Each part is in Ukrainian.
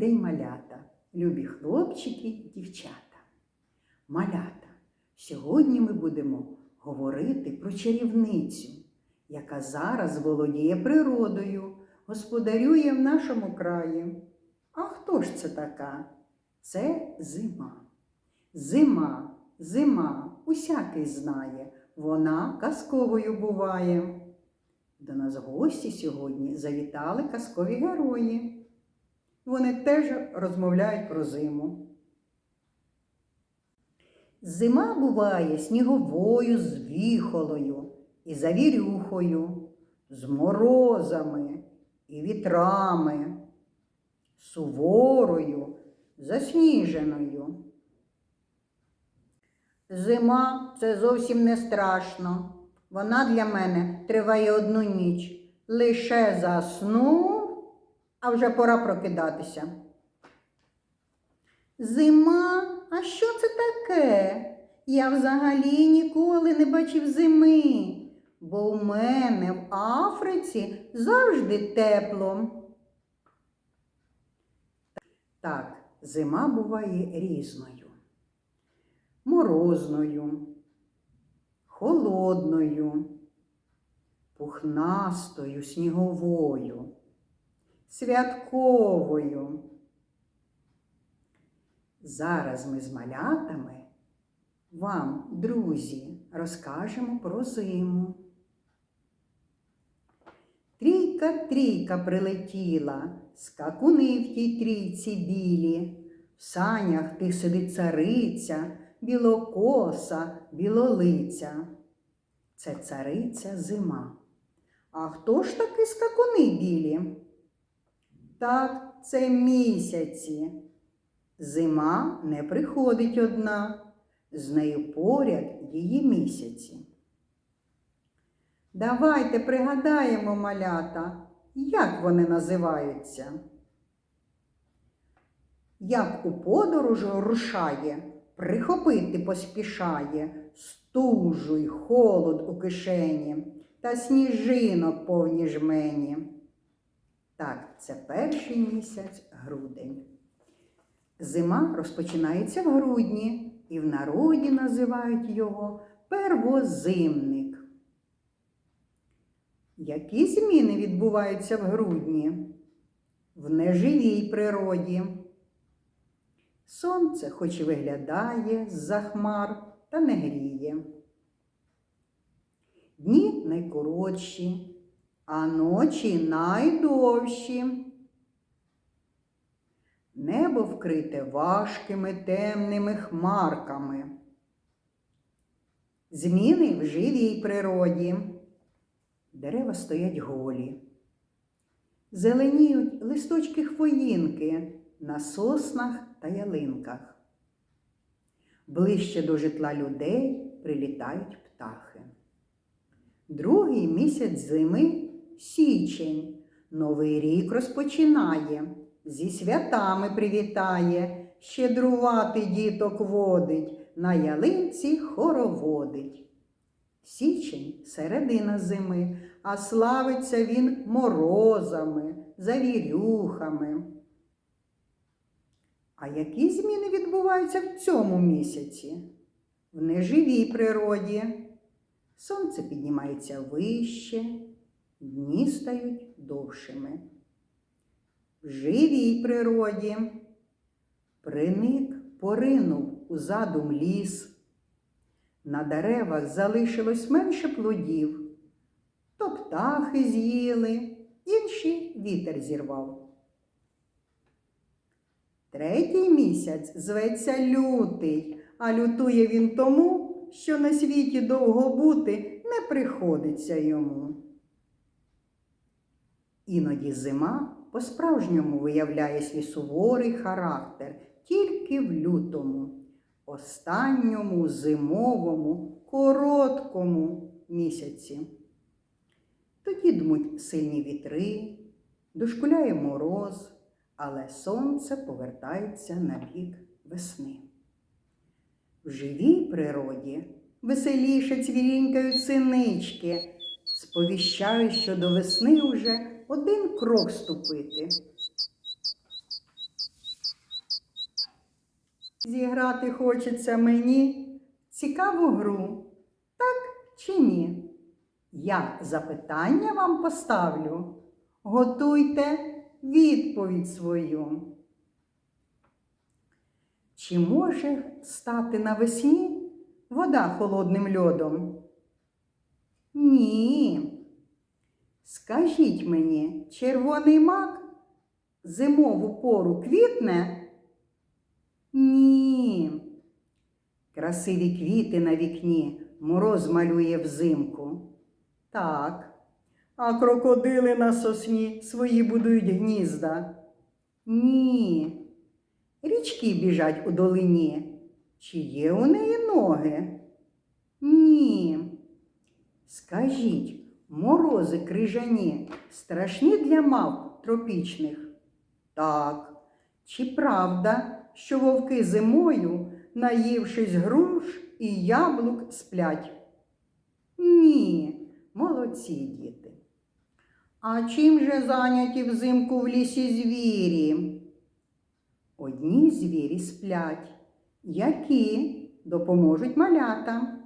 день, малята, любі хлопчики і дівчата. Малята, сьогодні ми будемо говорити про чарівницю, яка зараз володіє природою, господарює в нашому краї. А хто ж це така? Це зима. Зима, зима, усякий знає, вона казковою буває. До нас гості сьогодні завітали казкові герої. Вони теж розмовляють про зиму. Зима буває сніговою з віхолою і завірюхою, з морозами і вітрами, суворою, засніженою. Зима це зовсім не страшно. Вона для мене триває одну ніч. Лише засну, а вже пора прокидатися. Зима, а що це таке? Я взагалі ніколи не бачив зими, бо у мене в Африці завжди тепло. Так, зима буває різною. Морозною, холодною, пухнастою, сніговою, святковою. Зараз ми з малятами вам, друзі, розкажемо про зиму. Трійка трійка прилетіла, скакуни в тій трійці білі, в санях тих сидить цариця, білокоса, білолиця. Це цариця зима. А хто ж таки скакуни білі? Так, це місяці. Зима не приходить одна, з нею поряд її місяці. Давайте пригадаємо малята, як вони називаються. Як у подорожу рушає, прихопити поспішає, стужу й холод у кишені та сніжинок повні жмені. Так, це перший місяць грудень. Зима розпочинається в грудні, і в народі називають його первозимник. Які зміни відбуваються в грудні? В неживій природі. Сонце хоч і виглядає з-за хмар, та не гріє. Дні найкоротші, а ночі найдовші. Небо вкрите важкими темними хмарками. Зміни в живій природі. Дерева стоять голі. Зеленіють листочки хвоїнки на соснах та ялинках. Ближче до житла людей прилітають птахи. Другий місяць зими січень. Новий рік розпочинає, зі святами привітає, щедрувати діток водить, на ялинці хороводить. Січень середина зими, а славиться він морозами, завірюхами. А які зміни відбуваються в цьому місяці? В неживій природі. Сонце піднімається вище, дні стають довшими. В живій природі приник поринув у задум ліс. На деревах залишилось менше плодів, то птахи з'їли, інші вітер зірвав. Третій місяць зветься лютий, а лютує він тому, що на світі довго бути не приходиться йому. Іноді зима по-справжньому виявляє свій суворий характер тільки в лютому, останньому зимовому, короткому місяці. Тоді дмуть сильні вітри, дошкуляє мороз, але сонце повертається на бік весни. В живій природі веселіше цвірінькають синички, сповіщають, що до весни уже один крок ступити. Зіграти хочеться мені цікаву гру, так чи ні? Я запитання вам поставлю. Готуйте відповідь свою. Чи може стати навесні вода холодним льодом? Ні. Скажіть мені, червоний мак зимову пору квітне? Ні. Красиві квіти на вікні мороз малює взимку. Так. А крокодили на сосні свої будують гнізда. Ні. Річки біжать у долині. Чи є у неї ноги? Ні. Скажіть, морози крижані страшні для мавп тропічних? Так. Чи правда, що вовки зимою, наївшись груш і яблук, сплять? Ні, молодці діти. А чим же зайняті взимку в лісі звірі? Одні звірі сплять, які допоможуть малятам.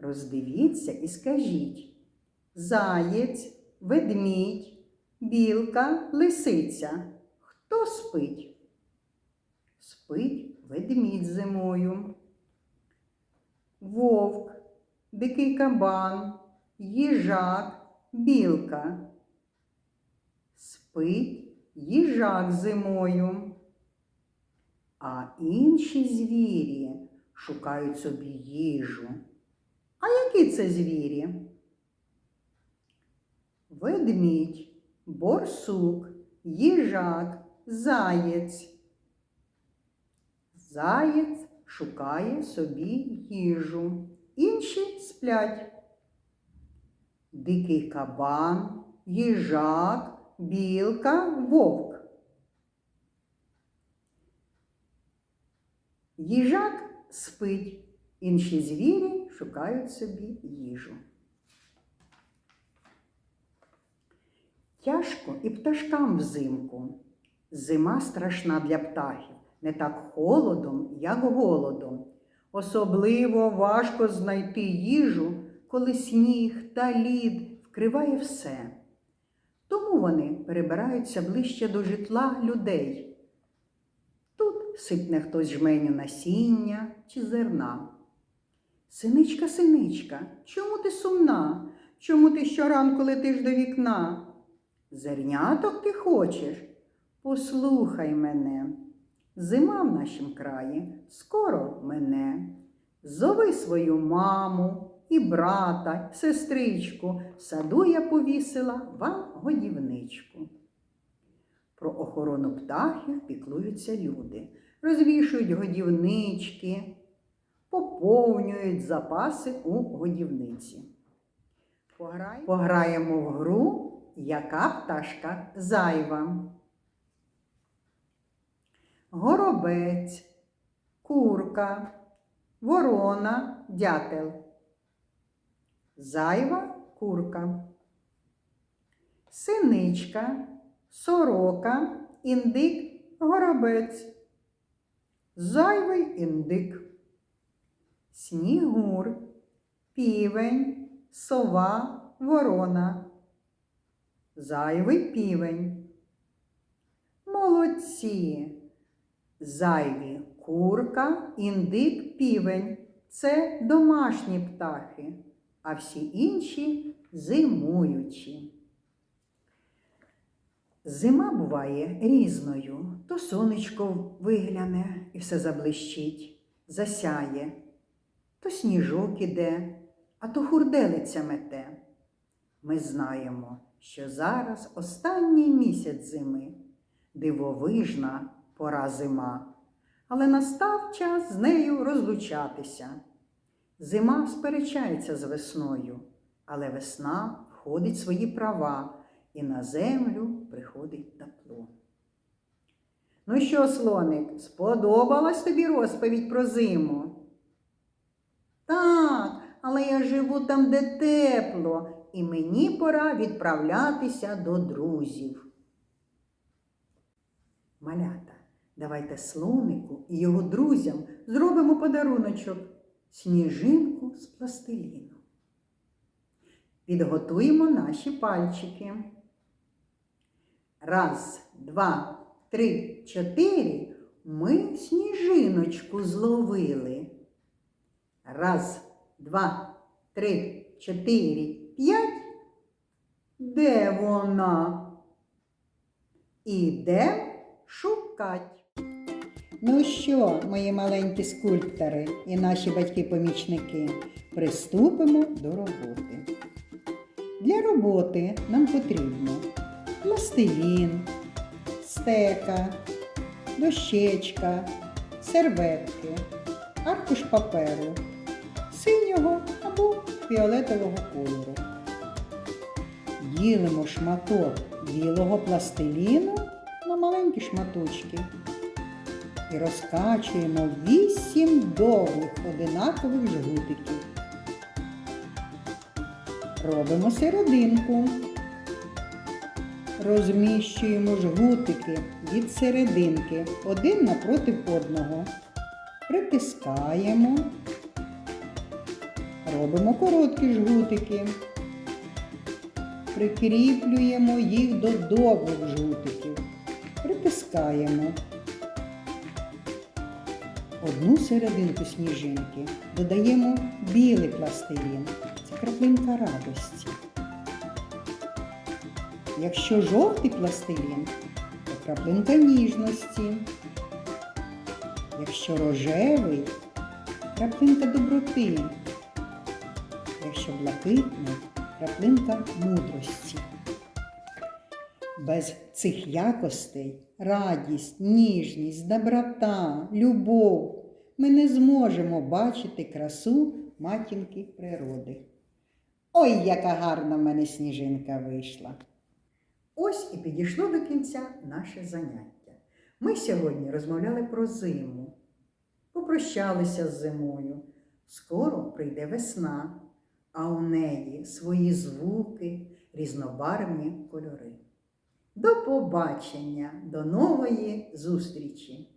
Роздивіться і скажіть заєць, ведмідь, білка, лисиця. Хто спить? Спить ведмідь зимою. Вовк, дикий кабан, їжак, білка. Спить їжак зимою. А інші звірі шукають собі їжу. А які це звірі? Ведмідь, борсук, їжак, заєць. Заєць шукає собі їжу. Інші сплять. Дикий кабан, їжак, білка, вовк. Їжак спить, інші звірі шукають собі їжу. Тяжко і пташкам взимку. Зима страшна для птахів, не так холодом, як голодом. Особливо важко знайти їжу, коли сніг та лід вкриває все. Тому вони перебираються ближче до житла людей. Тут сипне хтось жменю насіння чи зерна. Синичка, синичка, чому ти сумна? Чому ти щоранку летиш до вікна? Зерняток ти хочеш? Послухай мене. Зима в нашім краї скоро мене. Зови свою маму і брата, сестричку, саду я повісила вам годівничку. Про охорону птахів піклуються люди, розвішують годівнички, поповнюють запаси у годівниці. Пограємо, Пограємо в гру, яка пташка зайва. Горобець, курка, ворона, дятел. Зайва курка. Синичка, сорока, індик, горобець. Зайвий індик. Снігур, півень, сова, ворона. Зайвий півень. Молодці. Зайві курка, індик, півень це домашні птахи, а всі інші зимуючі. Зима буває різною, то сонечко вигляне і все заблищить, засяє, то сніжок іде, а то хурделиця мете. Ми знаємо, що зараз останній місяць зими, дивовижна пора зима, але настав час з нею розлучатися. Зима сперечається з весною, але весна входить свої права і на землю приходить тепло. Ну що, слоник, сподобалась тобі розповідь про зиму? Так, але я живу там, де тепло, і мені пора відправлятися до друзів. Малята, Давайте слонику і його друзям зробимо подаруночок сніжинку з пластиліну. Підготуємо наші пальчики. Раз, два, три, чотири. Ми сніжиночку зловили. Раз, два, три, чотири, п'ять. Де вона? Ідем шукать. Ну що, мої маленькі скульптори і наші батьки-помічники, приступимо до роботи. Для роботи нам потрібно пластилін, стека, дощечка, серветки, аркуш паперу, синього або фіолетового кольору. Ділимо шматок білого пластиліну на маленькі шматочки і розкачуємо вісім довгих одинакових жгутиків. Робимо серединку. Розміщуємо жгутики від серединки один напроти одного. Притискаємо. Робимо короткі жгутики. Прикріплюємо їх до довгих жгутиків. Притискаємо. Одну серединку сніжинки додаємо білий пластилін. Це краплинка радості. Якщо жовтий пластилін, то краплинка ніжності. Якщо рожевий, краплинка доброти. Якщо блакитний, краплинка мудрості. Без цих якостей радість, ніжність, доброта, любов ми не зможемо бачити красу матінки природи. Ой, яка гарна в мене сніжинка вийшла! Ось і підійшло до кінця наше заняття. Ми сьогодні розмовляли про зиму, попрощалися з зимою. Скоро прийде весна, а у неї свої звуки, різнобарвні кольори. До побачення, до нової зустрічі!